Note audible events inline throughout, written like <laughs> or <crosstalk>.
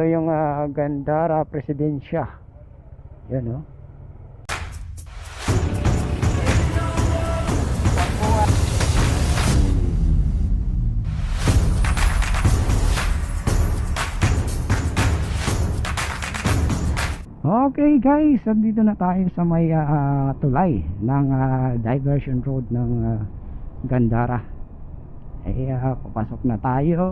Ito yung ah, Gandara Presidensya. Yan oh. Okay guys, nandito na tayo sa may ah, tulay ng ah, diversion road ng ah, Gandara. Eh, ah, papasok na tayo.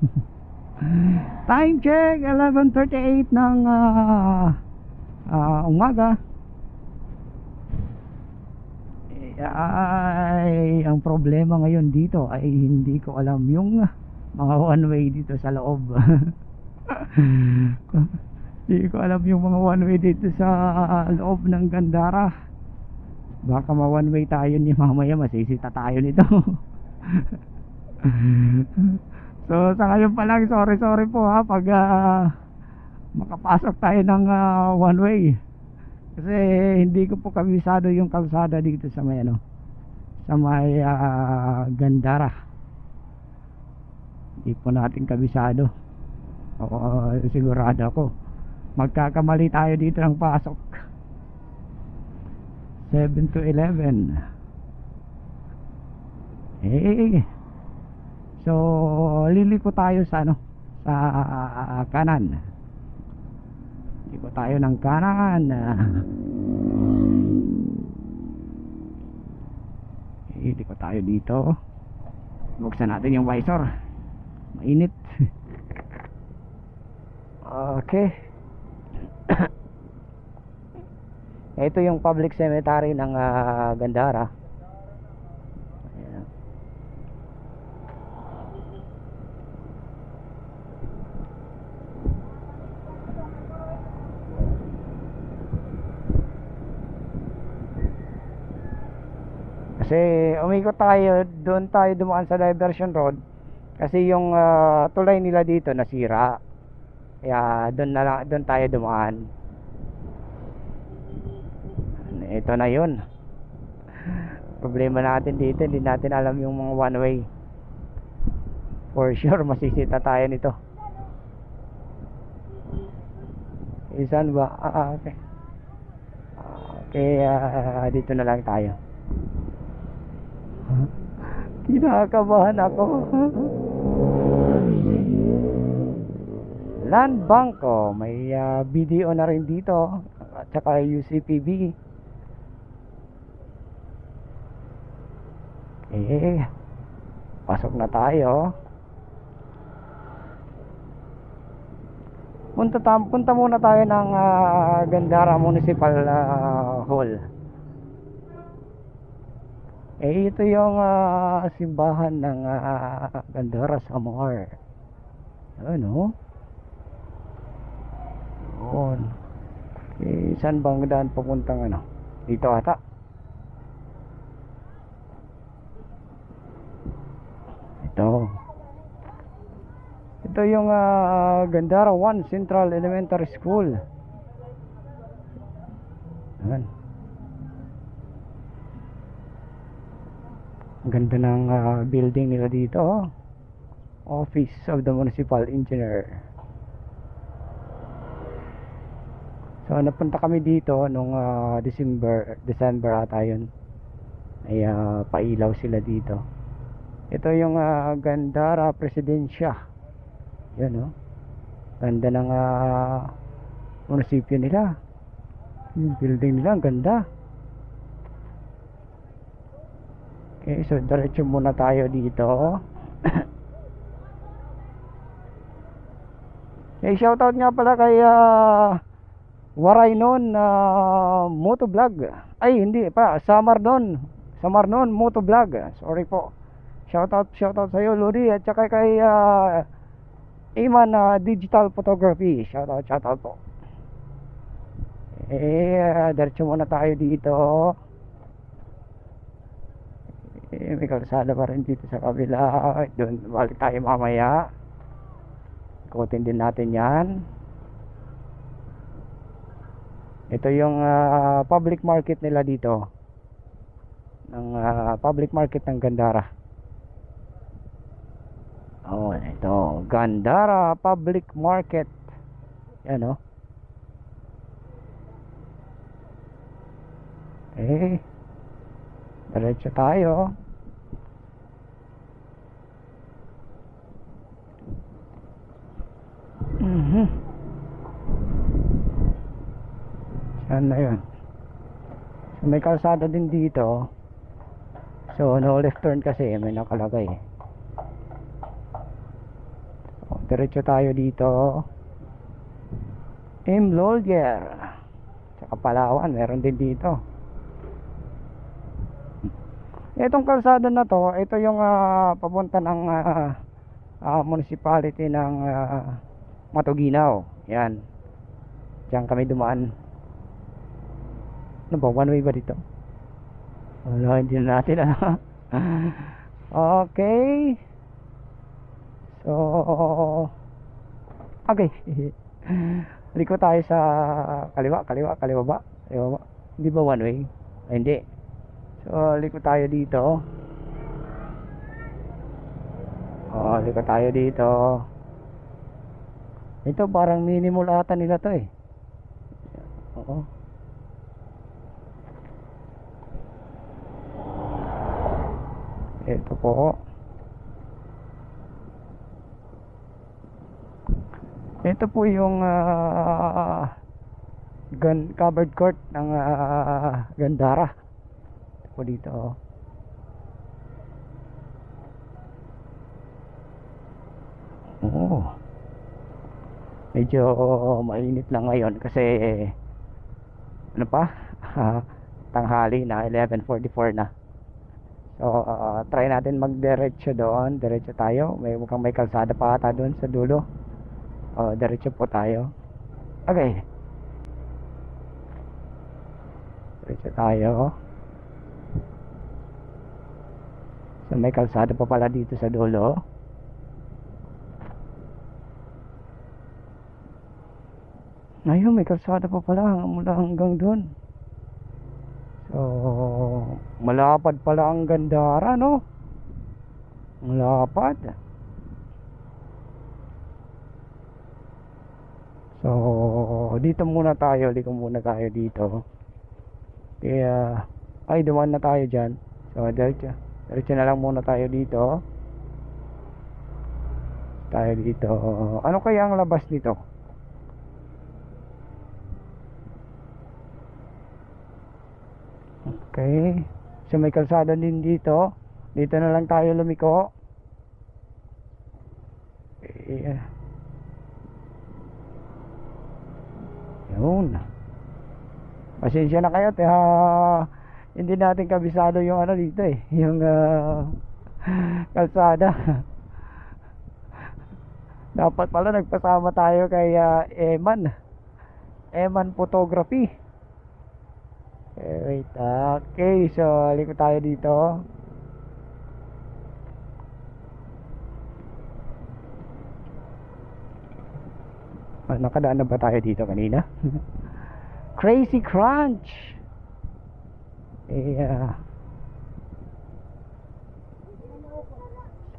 <laughs> Time check, 11.38 ng ah, ah, umaga. Ay, ang problema ngayon dito ay hindi ko alam yung mga one way dito sa loob. <laughs> Hindi ko alam yung mga one way dito sa loob ng Gandara. Baka ma one way tayo ni mamaya masisita tayo nito. <laughs> so sa ngayon pa lang sorry sorry po ha pag ah, makapasok tayo ng ah, one way. Kasi hindi ko po kabisado yung kalsada dito sa may ano sa may ah, Gandara. Hindi po natin kabisado. Oo, sigurado ako magkakamali tayo dito ng pasok 7 to 11 eh so liliko tayo sa ano sa kanan. Liko tayo ng kanan. <laughs> Eh, liko tayo dito. Buksan natin yung visor. Mainit. <laughs> Okay. <coughs> Ito yung public cemetery ng ah, Gandara. Ayan. Kasi umikot tayo, doon tayo dumaan sa diversion road. Kasi yung ah, tulay nila dito nasira. Kaya doon na lang, doon tayo dumaan. Ito na yun. <laughs> Problema natin dito, hindi natin alam yung mga one way. For <laughs> sure, masisita tayo nito. Isan ba? Ah, ah, okay. Ah, Okay, ah, dito na lang tayo. Kinakabahan ako. Land Banco, may ah, video na rin dito at saka UCPB. Eh, pasok na tayo. Punta, punta muna tayo ng ah, Gandara Municipal ah, Hall. Eh, ito yung ah, simbahan ng ah, Gandara Samar. Ano? Doon. Eh, saan bang daan papuntang ano? Dito ata. Ito. Ito yung ah, Gandara 1 Central Elementary School. Ayan. Ang ganda ng ah, building nila dito. oh. Office of the Municipal Engineer. So napunta kami dito nung ah, December December ata yun. Ay ah, pailaw sila dito. Ito yung ah, Gandara Presidensya. Yan oh. Ganda ng ah, munisipyo nila. Yung building nila ang ganda. Okay, so diretso muna tayo dito. <coughs> eh, shoutout nga pala kay ah, Waray nun uh, Motovlog. Ay, hindi pa. Samar nun. Samar nun, Motovlog. Sorry po. Shoutout, shoutout sa iyo, Ludi. At saka kay uh, Iman uh, Digital Photography. Shoutout, shoutout po. Eh, uh, diretso muna tayo dito. Eh, may kalsada pa rin dito sa kabila. Doon, balik tayo mamaya. Ikutin din natin yan. Ito yung ah, public market nila dito. Ng ah, public market ng Gandara. Oh, ito, Gandara Public Market. Yan oh. Eh. Diretso tayo. Na yun? So, may kalsada din dito. So, no left turn kasi may nakalagay. So, diretso tayo dito. Imlolger. Tsaka Palawan, meron din dito. Itong kalsada na to, ito yung ah, papunta ng ah, ah, municipality ng ah, Matuginaw. Yan. Diyan kami dumaan. Ano ba? One way ba dito? Wala, hindi na natin ah. <laughs> okay. So, okay. <laughs> Liko tayo sa kaliwa, kaliwa, kaliwa ba? Kaliwa ba? Hindi ba one way? Ay, hindi. So, liko tayo dito. Oh, liko tayo dito. Ito parang minimum ata nila to eh. Oo. Ito po. Ito po yung ah, gun covered court ng ah, Gandara. Ito po dito. oh. Oo. Medyo mainit lang ngayon kasi ano pa? Ah, <laughs> tanghali na 11:44 na. So, ah, try natin magdiretso doon. Diretso tayo. May mukhang may kalsada pa ata doon sa dulo. Oh, diretso po tayo. Okay. Diretso tayo. So, may kalsada pa pala dito sa dulo. Ayun, may kalsada pa pala mula hanggang doon. So, malapad pala ang Gandara, no? Malapad. So, dito muna tayo. Liko muna tayo dito. Kaya, ay, dumaan na tayo dyan. So, diretso. Diretso na lang muna tayo dito. Tayo dito. Ano kaya ang labas nito? Okay. So may kalsada din dito. Dito na lang tayo lumiko. Eh. Yun. Pasensya na kayo. Tiha, hindi natin kabisado yung ano dito eh. <laughs> Yung ah, kalsada. Dapat pala nagpasama tayo kay ah, Eman. Eman Photography. Eh, wait. Okay, so liko tayo dito. Ah, nakadaan na ba tayo dito kanina? <laughs> Crazy Crunch! Eh, ah,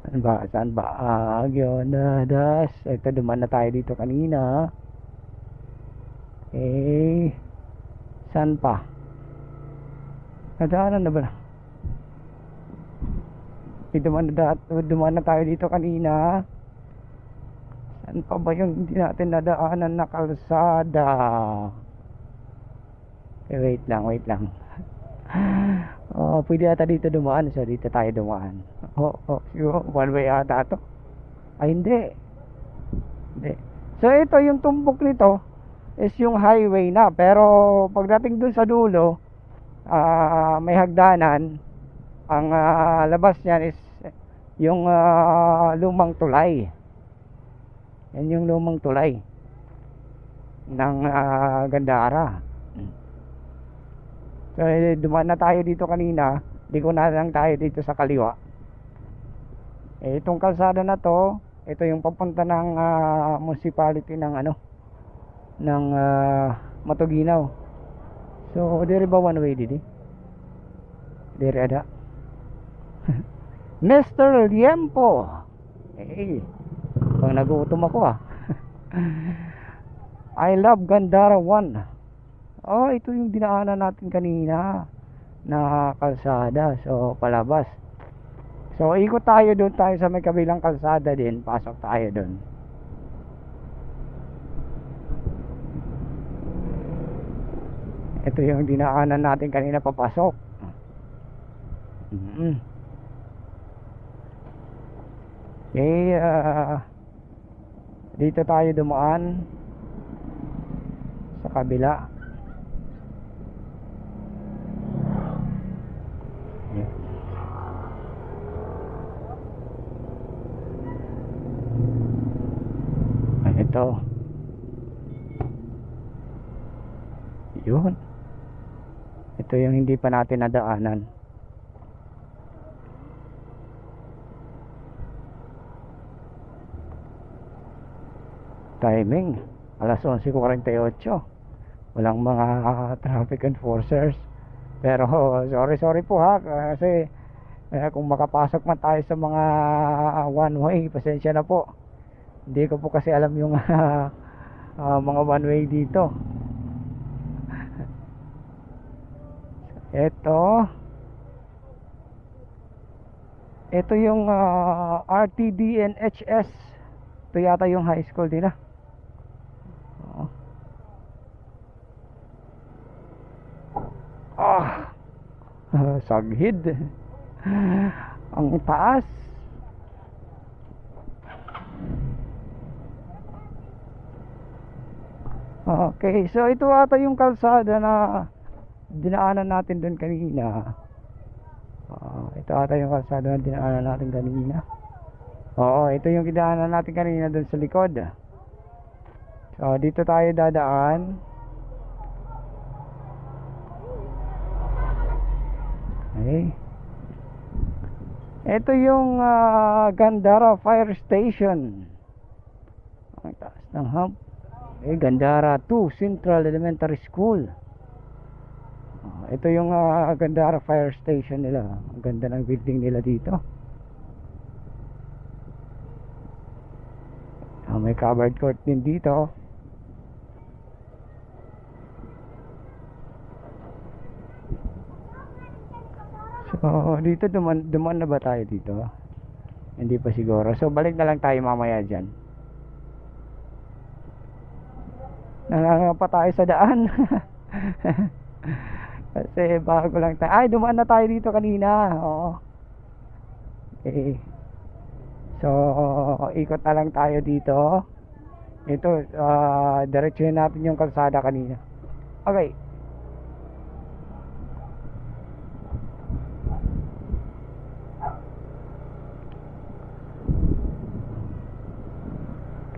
saan ba? Saan ba? Agyo na das. Ito, duman na tayo dito kanina. Eh, saan pa? Nadaanan na ba? Eh, dumaan na, dumaan na tayo dito kanina. Saan pa ba yung hindi natin nadaanan na kalsada? Eh, wait lang, wait lang. <laughs> Oh, pwede ata dito dumaan. So, dito tayo dumaan. Oh, oh, one way ata to. Ay, hindi. Hindi. So, ito yung tumbok nito is yung highway na. Pero, pagdating dun sa dulo, ah may hagdanan. Ang ah, labas niyan is yung ah, lumang tulay. Yan yung lumang tulay ng ah, Gandara so eh, dumaan na tayo dito kanina. Di na lang tayo dito sa kaliwa. Eh, itong kalsada na to ito yung papunta ng ah, municipality ng ano ng ah, Matuginaw So, dire ba one way didi? Dire ada. <laughs> Mr. Liempo. Eh, pag nagutom ako ah. <laughs> I love Gandara 1. Oh, ito yung dinaanan natin kanina na kalsada. So, palabas. So, ikot tayo doon tayo sa may kabilang kalsada din. Pasok tayo doon. Ito yung dinaanan natin kanina papasok. Mm Okay, ah, dito tayo dumaan sa kabila. Ito. Yun. Ito yung hindi pa natin nadaanan. Timing. Alas 11.48. Walang mga <laughs> traffic enforcers. Pero <laughs> sorry sorry po ha kasi eh, kung makapasok man tayo sa mga <laughs> one way, pasensya na po. Hindi ko po kasi alam yung ah, mga one way dito. Ito. Ito yung ah, RTD and HS. Ito yata yung high school nila. Oo. Ah. <laughs> Saghid. Ang taas. Okay, so ito ata yung kalsada na dinaanan natin doon kanina. Ah, ito ata yung kalsada na dinaanan natin kanina. Oo, ito yung dinaanan natin kanina doon sa likod. So, dito tayo dadaan. Okay. Ito yung ah, Gandara Fire Station. Ang taas ng hub. Eh, Gandara 2 Central Elementary School. Ito yung ah, Gandara Fire Station nila. Ang ganda ng building nila dito. Ah, may covered court din dito. So, dito duman, duman na ba tayo dito? Hindi pa siguro. So, balik na lang tayo mamaya dyan. Nanganga pa tayo sa daan. <laughs> Kasi bago lang tayo. Ay, dumaan na tayo dito kanina. Oo. Okay. So, ikot na lang tayo dito. Ito, uh, diretsuhin natin yung kalsada kanina. Okay.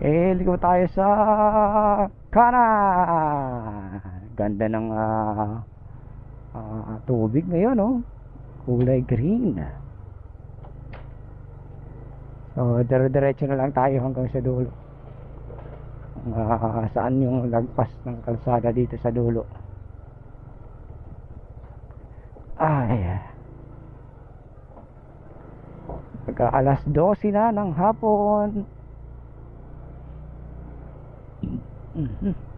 Okay, ligo tayo sa kanan. Ganda ng ah, ah, tubig ngayon, oh. Kulay green. So, dire-diretso na lang tayo hanggang sa dulo. Ah, saan yung lagpas ng kalsada dito sa dulo? Ay. Pagka alas 12 na ng hapon. <clears throat> Mhm.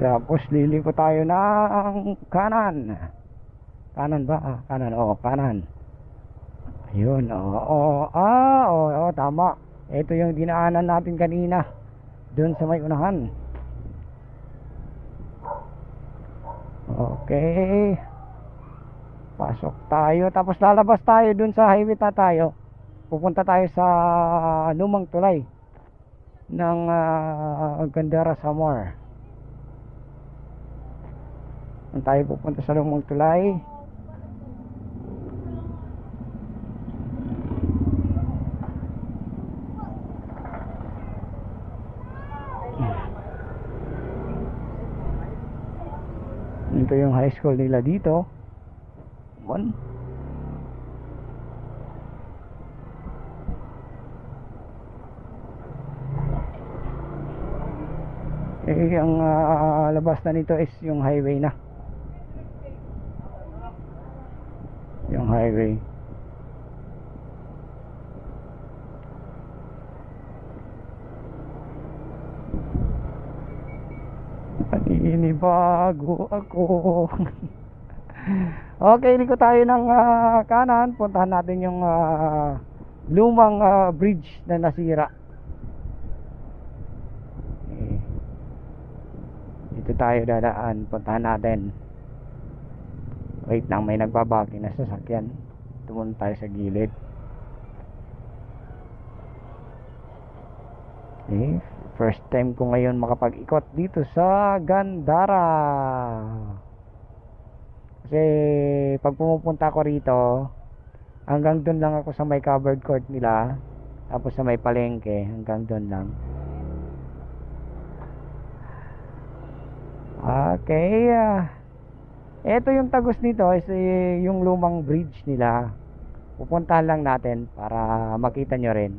Tapos liliko tayo ng kanan. Kanan ba? Ah, kanan. Oo, kanan. Ayun, oo. oo. Ah, oo, oo, tama. Ito yung dinaanan natin kanina. Doon sa may unahan. Okay. Pasok tayo. Tapos lalabas tayo dun sa highway na tayo. Pupunta tayo sa lumang tulay ng ah, Gandara Samar. Doon tayo pupunta sa lumang tulay. Ito yung high school nila dito. One. Eh, ang ah, labas na nito is yung highway na. Yung highway. Paninibago ako. <laughs> okay, liko tayo ng ah, kanan. Puntahan natin yung ah, lumang ah, bridge na nasira. Eh, dito tayo dadaan. Puntahan natin. Wait lang, may nagbabaki na sasakyan. Tumunta tayo sa gilid. Okay. First time ko ngayon makapag-ikot dito sa Gandara. Kasi pag pumupunta ako rito, hanggang doon lang ako sa may covered court nila. Tapos sa may palengke, hanggang doon lang. Okay. ah. Ito yung tagos nito is eh, yung lumang bridge nila. Pupuntahan lang natin para makita nyo rin.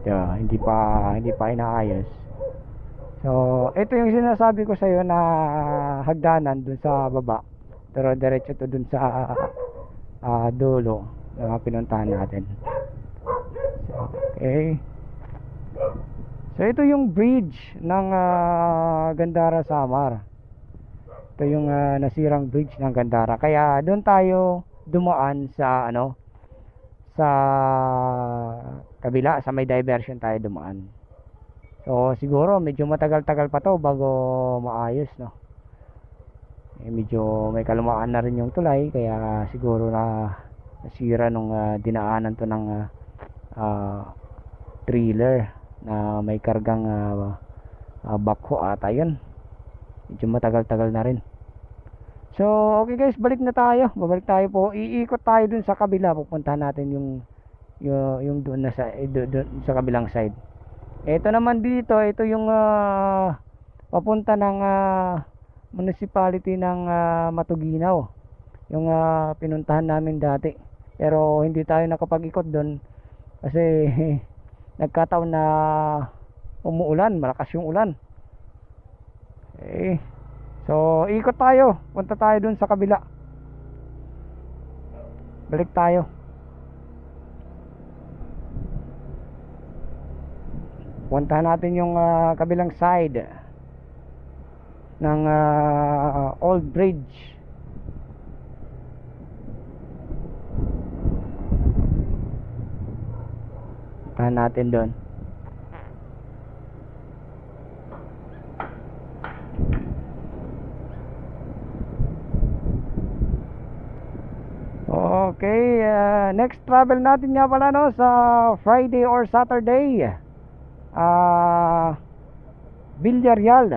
Ito, hindi pa hindi pa inaayos. So, ito yung sinasabi ko sa iyo na hagdanan dun sa baba. Pero diretso to dun sa ah, dulo na pinuntahan natin. So, okay. So ito yung bridge ng ah, Gandara Samar. Ito yung ah, nasirang bridge ng Gandara. Kaya doon tayo dumaan sa ano sa kabila sa may diversion tayo dumaan. So siguro medyo matagal-tagal pa to bago maayos no. Eh, medyo may kalumaan na rin yung tulay kaya siguro na nasira nung ah, dinaanan to ng ah, ah, trailer na may kargang uh, backhoe ata yun. Medyo matagal-tagal na rin. So okay guys balik na tayo. Babalik tayo po. Iikot tayo dun sa kabila. Pupuntahan natin yung yung, yung doon na sa eh, doon, doon sa kabilang side. Ito naman dito ito yung ah, papunta ng ah, municipality ng ah, Matuginaw. Yung ah, pinuntahan namin dati. Pero hindi tayo nakapag-ikot doon kasi <laughs> nagkataon na umuulan, malakas yung ulan. Eh, so ikot tayo, punta tayo dun sa kabila. Balik tayo. Puntahan natin yung ah, kabilang side ng ah, Old Bridge. Puntahan natin doon. Okay, ah, next travel natin nga pala no sa Friday or Saturday. Ah, Villarreal.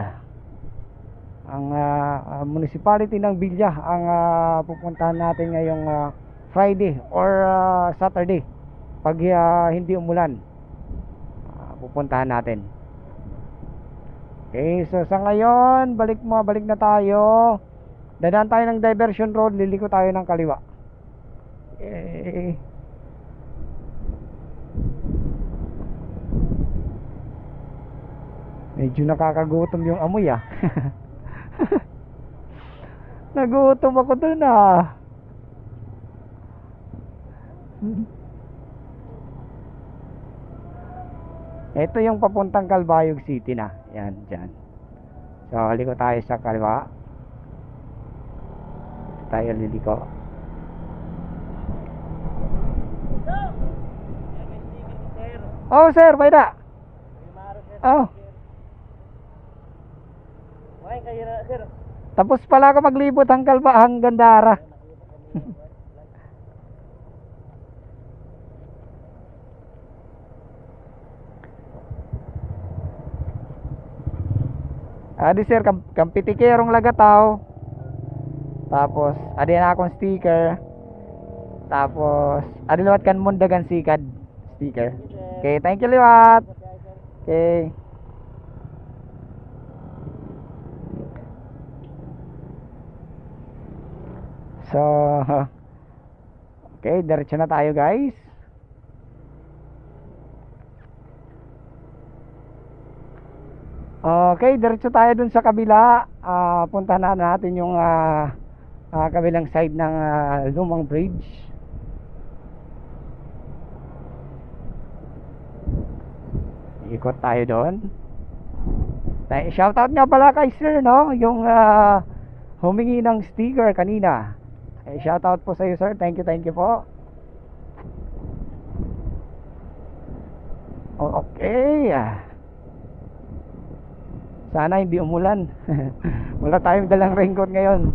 Ang ah, municipality ng Villa ang ah, pupuntahan natin ngayong ah, Friday or ah, Saturday pag ah, hindi umulan ah, pupuntahan natin. Okay so sa ngayon balik mo balik na tayo. Dadaan tayo ng diversion road liliko tayo ng kaliwa. Okay medyo nakakagutom yung amoy ah. <laughs> Nagutom ako dun ah Ito yung papuntang Calbayog City na. Yan, dyan. So, liko tayo sa kaliwa. Tayo liliko. Oh, sir, bayda. Oh, tapos pala ako maglibot ang kalba hanggang Dara. Adi sir, kam kampitikerong lagataw. Tapos, adi na akong sticker. Tapos, adi liwat kan mundagan sikad sticker. Okay, thank you liwat. Okay. So, <laughs> okay, diretso na tayo guys. Okay, diretso tayo dun sa kabila. Ah, punta na natin yung ah, ah, kabilang side ng ah, Lumang Bridge. Ikot tayo doon. Shoutout nga pala kay Sir, no? Yung ah, humingi ng sticker kanina. Eh, shoutout po sa iyo, Sir. Thank you, thank you po. O- Okay. Sana hindi umulan. <laughs> Wala tayong dalang raincoat ngayon.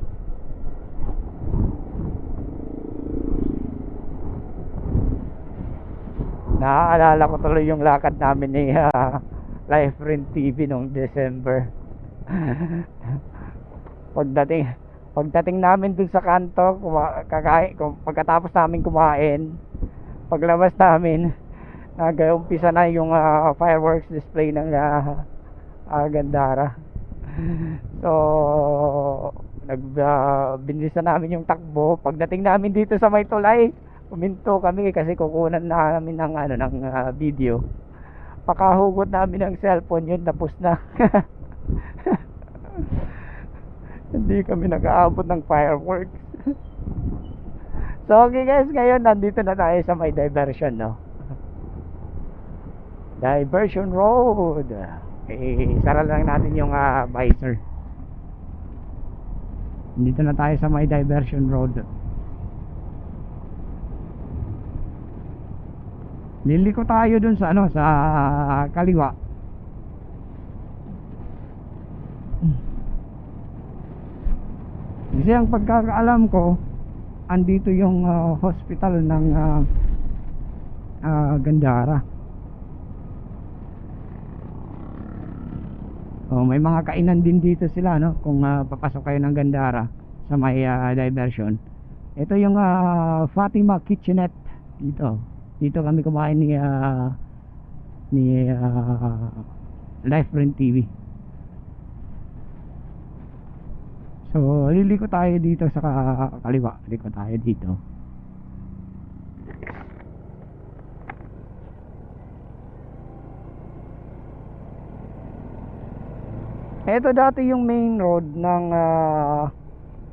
Naaalala ko tuloy yung lakad namin ni ah, Life Friend TV noong December. <laughs> pagdating pagdating namin dun sa kanto, kuma, kakain, kum, pagkatapos namin kumain, paglabas namin, nag-umpisa na yung ah, fireworks display ng ah, ah, Gandara. <laughs> So, nag uh, binilisan namin yung takbo. Pagdating namin dito sa May Tulay, uminto kami kasi kukunan na namin ng ano ng ah, video. Pakahugot namin ng cellphone yun tapos na. <laughs> Hindi kami nakaabot ng fireworks. <laughs> so okay guys, ngayon nandito na tayo sa may diversion no. Diversion Road. Eh, sara lang natin yung ah, visor. Dito na tayo sa may diversion road. Liliko tayo dun sa ano sa kaliwa. Kasi ang pagkakaalam ko andito yung ah, hospital ng ah, ah, Gandara. Oh, may mga kainan din dito sila no kung ah, papasok kayo ng Gandara sa may ah, diversion. Ito yung ah, Fatima Kitchenette dito. Dito kami kumain ni ah, ni ah, Life Friend TV. So, liliko tayo dito sa ka- kaliwa. Liko tayo dito. Ito dati yung main road ng ah,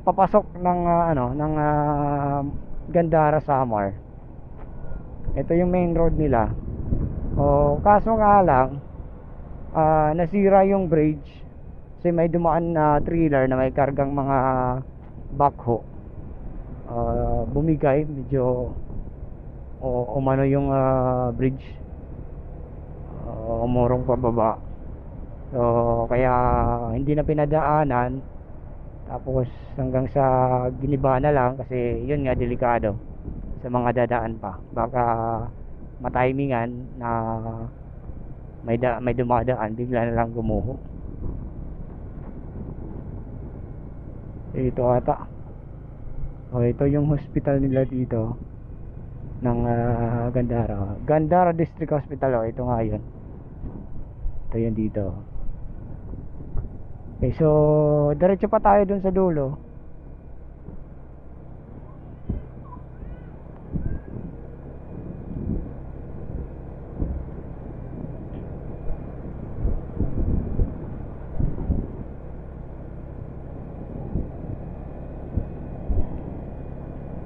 papasok ng ah, ano ng ah, Gandara Samar. Ito yung main road nila. Oh, kaso nga lang ah, nasira yung bridge kasi may dumaan na trailer na may kargang mga backhoe. Ah, bumigay medyo o umano yung ah, bridge. Uh, umurong pababa. So, kaya hindi na pinadaanan. Tapos hanggang sa giniba na lang kasi yun nga delikado sa mga dadaan pa. Baka matimingan na may da, may dumadaan bigla na lang gumuho. Ito ata. O ito yung hospital nila dito ng ah, Gandara. Gandara District Hospital o ito nga yun. Ito yun dito. Okay, so diretso pa tayo dun sa dulo.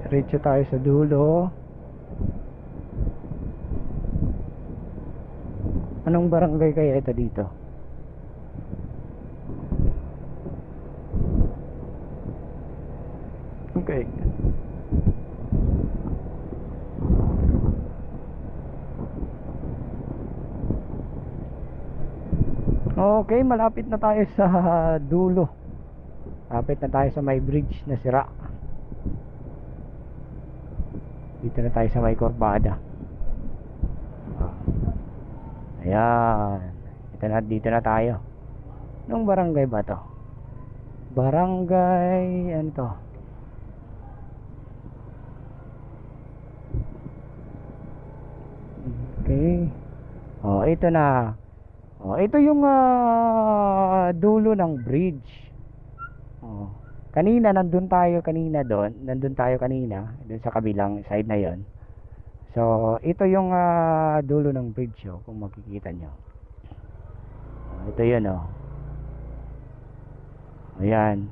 Diretso tayo sa dulo. Anong barangay kaya ito dito? Okay. Okay, malapit na tayo sa dulo. Malapit na tayo sa may bridge na sira. Dito na tayo sa may Corbada. Ayan. Ito na, dito na tayo. Anong barangay ba to? Barangay, ano to? Oh, ito na. Oh, ito yung ah, dulo ng bridge. Oh. Kanina nandun tayo kanina doon, nandun tayo kanina, doon sa kabilang side na 'yon. So, ito yung ah, dulo ng bridge oh, kung makikita nyo. Oh, ito 'yun oh. Ayan.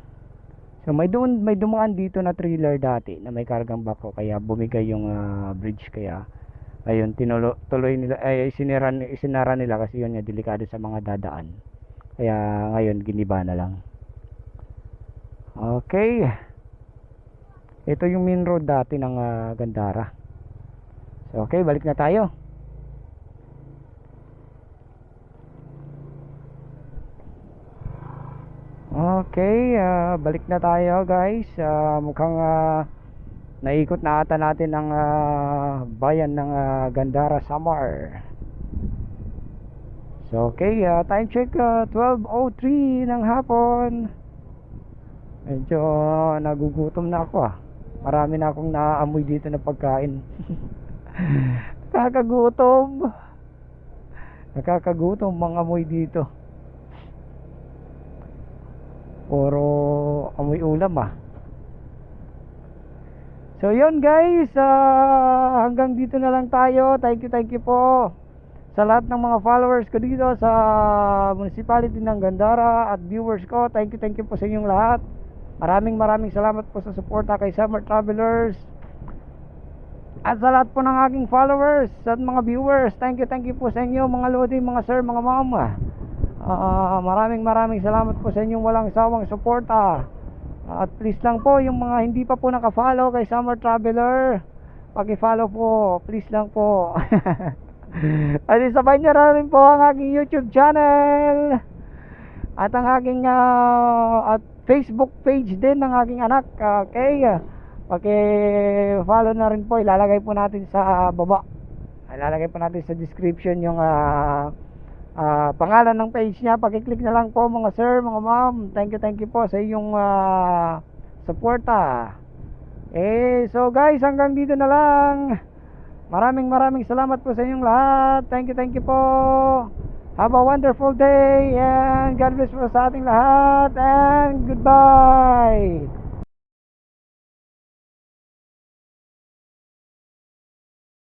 So may doon may dumaan dito na trailer dati na may kargang bako kaya bumigay yung ah, bridge kaya ayun tinulo, tuloy nila ay isinira, isinara nila kasi yun nga delikado sa mga dadaan. Kaya ngayon giniba na lang. Okay. Ito yung main road dati ng ah, Gandara. So okay, balik na tayo. Okay, ah, balik na tayo guys. Ah, mukhang ah, naikot na ata natin ang ah, bayan ng ah, Gandara, Samar. So okay, ah, time check ah, 12.03 ng hapon. Medyo nagugutom na ako ah. Marami na akong naaamoy dito na pagkain. <laughs> Nakakagutom. Nakakagutom mga amoy dito. Puro amoy ulam ah. So yun guys, ah, hanggang dito na lang tayo. Thank you, thank you po sa lahat ng mga followers ko dito sa municipality ng Gandara at viewers ko. Thank you, thank you po sa inyong lahat. Maraming maraming salamat po sa suporta kay Summer Travelers. At sa lahat po ng aking followers at mga viewers, thank you, thank you po sa inyo mga lodi, mga sir, mga mama. Ah, maraming maraming salamat po sa inyong walang sawang suporta. At please lang po yung mga hindi pa po naka-follow kay Summer Traveler, paki-follow po, please lang po. <laughs> At isabay niyo rin po ang aking YouTube channel. At ang aking ah, at Facebook page din ng aking anak. Okay. Paki-follow na rin po. Ilalagay po natin sa baba. Ilalagay po natin sa description yung ah, ah, pangalan ng page niya. Paki-click na lang po mga sir, mga ma'am. Thank you, thank you po sa iyong ah, suporta. Eh, so guys, hanggang dito na lang. Maraming maraming salamat po sa inyong lahat. Thank you, thank you po. Have a wonderful day and God bless po sa ating lahat and goodbye.